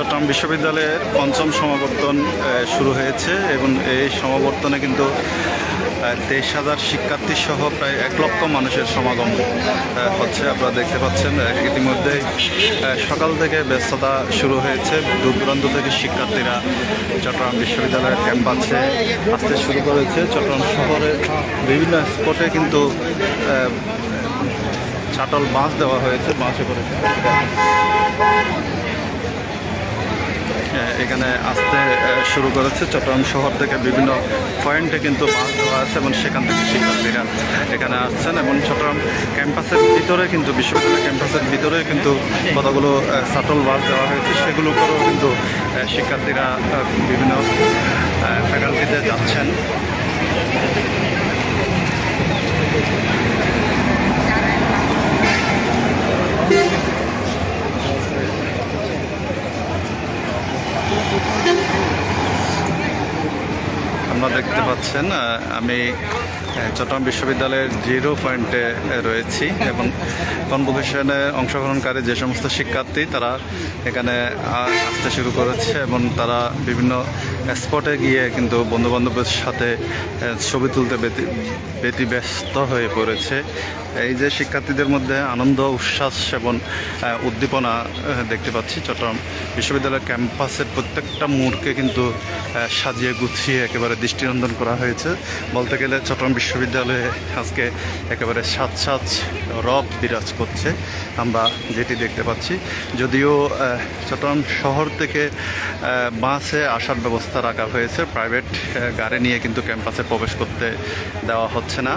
চট্টগ্রাম বিশ্ববিদ্যালয়ের পঞ্চম সমাবর্তন শুরু হয়েছে এবং এই সমাবর্তনে কিন্তু তেইশ হাজার শিক্ষার্থী সহ প্রায় এক লক্ষ মানুষের সমাগম হচ্ছে। আপনারা দেখতে পাচ্ছেন ইতিমধ্যে সকাল থেকে ব্যস্ততা শুরু হয়েছে। দূর দূরান্ত থেকে শিক্ষার্থীরা চট্টগ্রাম বিশ্ববিদ্যালয়ের ক্যাম্পাসে আসতে শুরু করেছে। চট্টগ্রাম শহরের বিভিন্ন স্পটে কিন্তু শাটল বাস দেওয়া হয়েছে বাসে করে এখানে আসতে শুরু করেছে। চট্টগ্রাম শহর থেকে বিভিন্ন পয়েন্টে কিন্তু বাস দেওয়া আছে এবং সেখান থেকে শিক্ষার্থীরা এখানে আসছেন এবং চট্টগ্রাম ক্যাম্পাসের ভিতরে কিন্তু, বিশ্ববিদ্যালয় ক্যাম্পাসের ভিতরে কিন্তু কতগুলো শাটল বাস দেওয়া হয়েছে, সেগুলো করেও কিন্তু শিক্ষার্থীরা বিভিন্ন ফ্যাকাল্টিতে যাচ্ছেন। আপনারা দেখতে পাচ্ছেন আমি চট্টগ্রাম বিশ্ববিদ্যালয়ের জিরো পয়েন্টে রয়েছি এবং কনভোকেশনে অংশগ্রহণকারী যে সমস্ত শিক্ষার্থী, তারা এখানে আসতে শুরু করেছে এবং তারা বিভিন্ন স্পটে গিয়ে কিন্তু বন্ধুবান্ধবের সাথে ছবি তুলতে ব্যতি- ব্যতিব্যস্ত হয়ে পড়েছে। এই যে শিক্ষার্থীদের মধ্যে আনন্দ, উচ্ছ্বাস এবং উদ্দীপনা দেখতে পাচ্ছি চট্টগ্রাম বিশ্ববিদ্যালয়ের ক্যাম্পাসের প্রত্যেকটা মোড়কে কিন্তু সাজিয়ে গুছিয়ে একেবারে দৃষ্টিনন্দন করা হয়েছে। বলতে গেলে চট্টগ্রাম বিশ্ববিদ্যালয়ে আজকে একেবারে সাত সাত রব বিরাজ করছে। আমরা যেটি দেখতে পাচ্ছি, যদিও চট্টগ্রাম শহর থেকে বাসে আসার ব্যবস্থা রাখা হয়েছে। প্রাইভেট গাড়ি নিয়ে কিন্তু ক্যাম্পাসে প্রবেশ করতে দেওয়া হচ্ছে না।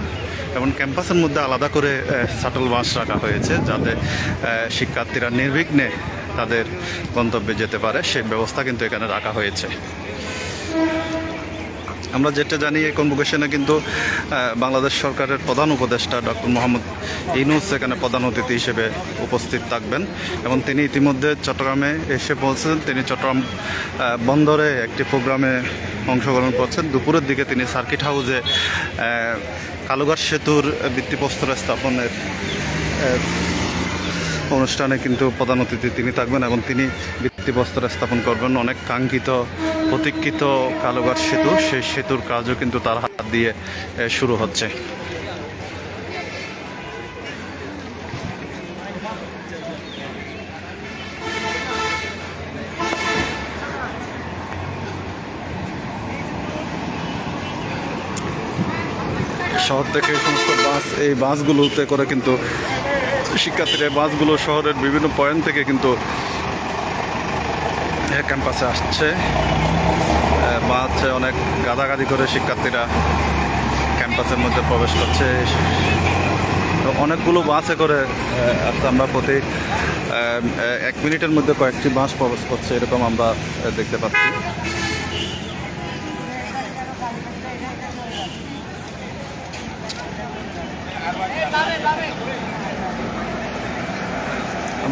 এবং ক্যাম্পাসের মধ্যে আলাদা করে শাটল বাস রাখা হয়েছে যাতে শিক্ষার্থীরা নির্বিঘ্নে তাদের গন্তব্যে যেতে পারে। সেই ব্যবস্থা কিন্তু এখানে রাখা হয়েছে। আমরা যেটা জানি এই কনভোকেশনে কিন্তু বাংলাদেশ সরকারের প্রধান উপদেষ্টা ডক্টর মোহাম্মদ ইনুস এখানে প্রধান অতিথি হিসেবে উপস্থিত থাকবেন এবং তিনি ইতিমধ্যে চট্টগ্রামে এসে পৌঁছেছেন। তিনি চট্টগ্রাম বন্দরে একটি প্রোগ্রামে অংশগ্রহণ করছেন। দুপুরের দিকে তিনি সার্কিট হাউসে কালুঘাট সেতুর ভিত্তিপ্রস্তর স্থাপনের অনুষ্ঠানে কিন্তু প্রধান অতিথি তিনি থাকবেন এবং তিনি ভিত্তিপ্রস্তর স্থাপন করবেন অনেক কাঙ্ক্ষিত, প্রতীক্ষিত কালোঘাট সেতু সেই সেতুর কাজও কিন্তু তার হাত দিয়ে শুরু হচ্ছে। শহর থেকে সমস্ত বাস, এই বাসগুলোতে করে কিন্তু শিক্ষার্থীরা বাসগুলো শহরের বিভিন্ন পয়েন্ট থেকে কিন্তু ক্যাম্পাসে আসছে। বাসে অনেক গাদাগাদি করে শিক্ষার্থীরা ক্যাম্পাসের মধ্যে প্রবেশ করছে। অনেকগুলো বাসে করে আমরা প্রতি এক মিনিটের মধ্যে কয়েকটি বাস প্রবেশ করছে, এরকম আমরা দেখতে পাচ্ছি।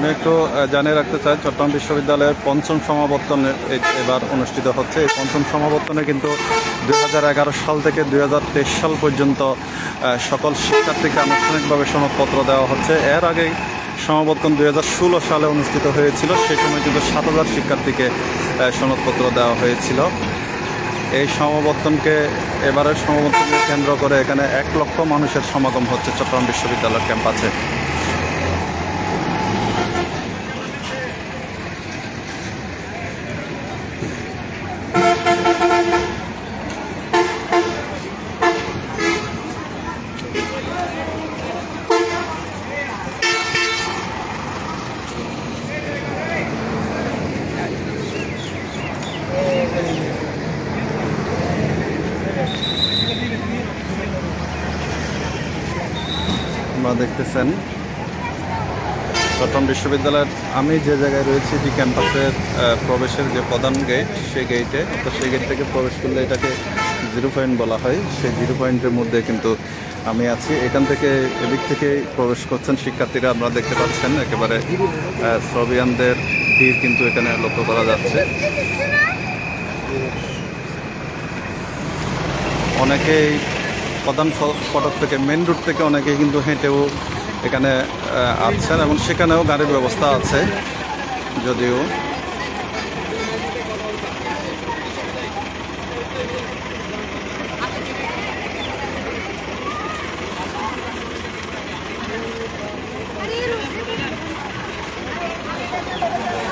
আমি একটু জানিয়ে রাখতে চাই, চট্টগ্রাম বিশ্ববিদ্যালয়ের পঞ্চম সমাবর্তন এবার অনুষ্ঠিত হচ্ছে। এই পঞ্চম সমাবর্তনে কিন্তু দু হাজার এগারো সাল থেকে দু হাজার তেইশ সাল পর্যন্ত সকল শিক্ষার্থীকে আনুষ্ঠানিকভাবে সনদপত্র দেওয়া হচ্ছে। এর আগেই সমাবর্তন দুই হাজার ষোলো সালে অনুষ্ঠিত হয়েছিল। সেই সময় কিন্তু সাত হাজার শিক্ষার্থীকে সনদপত্র দেওয়া হয়েছিল। এই সমাবর্তনকে, এবারের সমাবর্তনকে কেন্দ্র করে এখানে এক লক্ষ মানুষের সমাগম হচ্ছে চট্টগ্রাম বিশ্ববিদ্যালয়ের ক্যাম্পাসে। আপনারা দেখতেছেন চট্টগ্রাম বিশ্ববিদ্যালয়ের আমি যে জায়গায় রয়েছি এটি ক্যাম্পাসের প্রবেশের যে প্রধান গেট সেই গেটে অর্থাৎ সেই গেট থেকে প্রবেশ করলে এটাকে জিরো পয়েন্ট বলা হয়। সেই জিরো পয়েন্টের মধ্যে কিন্তু আমি আছি। এখান থেকে এদিক থেকে প্রবেশ করছেন শিক্ষার্থীরা। আপনারা দেখতে পাচ্ছেন একেবারে শ্রবিয়ানদের ভিড় কিন্তু এখানে লক্ষ্য করা যাচ্ছে। অনেকেই প্রধান ফটক থেকে মেন রুট থেকে অনেকেই কিন্তু হেঁটেও এখানে আছেন এবং সেখানেও গাড়ির ব্যবস্থা আছে যদিও Thank you.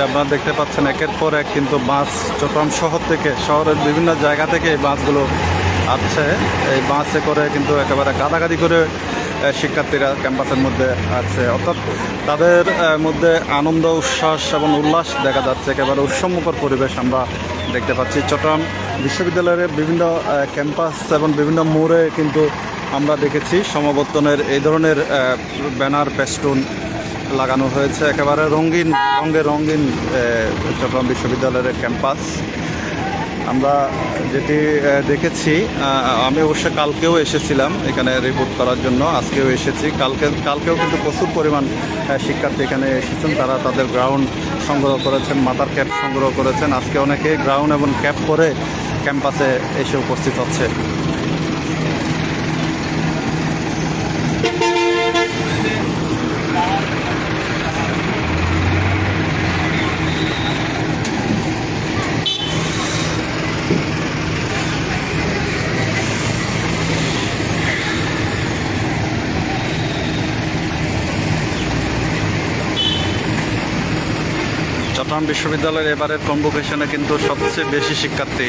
যে আপনারা দেখতে পাচ্ছেন, একের পর এক কিন্তু বাস চট্টগ্রাম শহর থেকে, শহরের বিভিন্ন জায়গা থেকে এই বাসগুলো আসছে। এই বাসে করে কিন্তু একেবারে গাদাগাদি করে শিক্ষার্থীরা ক্যাম্পাসের মধ্যে আছে অর্থাৎ তাদের মধ্যে আনন্দ, উচ্ছ্বাস এবং উল্লাস দেখা যাচ্ছে, একেবারে উৎসবমুখর পরিবেশ আমরা দেখতে পাচ্ছি। চট্টগ্রাম বিশ্ববিদ্যালয়ের বিভিন্ন ক্যাম্পাস এবং বিভিন্ন মোড়ে কিন্তু আমরা দেখেছি সমাবর্তনের এই ধরনের ব্যানার পেস্টুন লাগানো হয়েছে একেবারে রঙিন, রঙে রঙিন চট্টগ্রাম বিশ্ববিদ্যালয়ের ক্যাম্পাস। আমরা যেটি দেখেছি আমি অবশ্য কালকেও এসেছিলাম এখানে রিপোর্ট করার জন্য, আজকেও এসেছি। কালকে, কালকেও কিন্তু প্রচুর পরিমাণ শিক্ষার্থী এখানে এসেছেন। তারা তাদের গ্রাউন্ড সংগ্রহ করেছেন মাথার ক্যাপ সংগ্রহ করেছেন। আজকে অনেকে গ্রাউন্ড এবং ক্যাপ করে ক্যাম্পাসে এসে উপস্থিত হচ্ছে। চট্টগ্রাম বিশ্ববিদ্যালয়ের এবারের কনভোকেশনে কিন্তু সবচেয়ে বেশি শিক্ষার্থী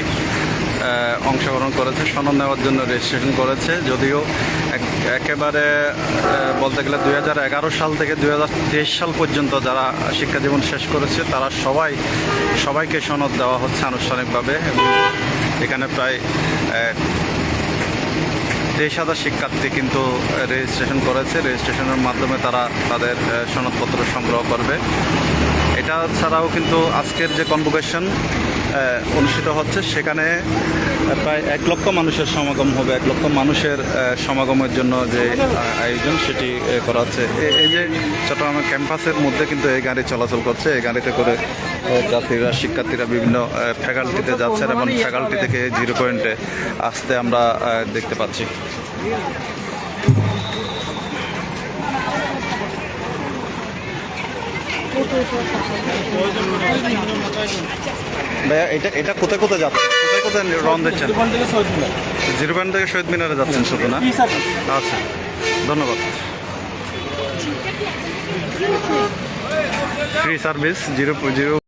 অংশগ্রহণ করেছে, সনদ নেওয়ার জন্য রেজিস্ট্রেশন করেছে। যদিও এক- একেবারে বলতে গেলে দুই হাজার এগারো সাল থেকে দু হাজার তেইশ সাল পর্যন্ত যারা শিক্ষা জীবন শেষ করেছে, তারা সবাই, সবাইকে সনদ দেওয়া হচ্ছে আনুষ্ঠানিকভাবে এখানে প্রায় তেইশ হাজার শিক্ষার্থী কিন্তু রেজিস্ট্রেশন করেছে রেজিস্ট্রেশনের মাধ্যমে তারা তাদের সনদপত্র সংগ্রহ করবে। এটা ছাড়াও কিন্তু আজকের যে কনভোকেশন অনুষ্ঠিত হচ্ছে, সেখানে প্রায় এক লক্ষ মানুষের সমাগম হবে, এক লক্ষ মানুষের সমাগমের জন্য যে আয়োজন সেটি করা হচ্ছে। এই যে চট্টগ্রামের ক্যাম্পাসের মধ্যে কিন্তু এই গাড়ি চলাচল করছে, এই গাড়িতে করে যাত্রীরা, শিক্ষার্থীরা বিভিন্ন ফ্যাকাল্টিতে যাচ্ছেন এবং ফ্যাকাল্টি থেকে জিরো পয়েন্টে আসতে আমরা দেখতে পাচ্ছি। এটা এটা কোথায় কোথায় যাচ্ছে? কোথায় কোথায় জিরো পয়েন্ট থেকে শহীদ মিনারে যাচ্ছেন শুধু, না? আচ্ছা ধন্যবাদ। Free service zero zero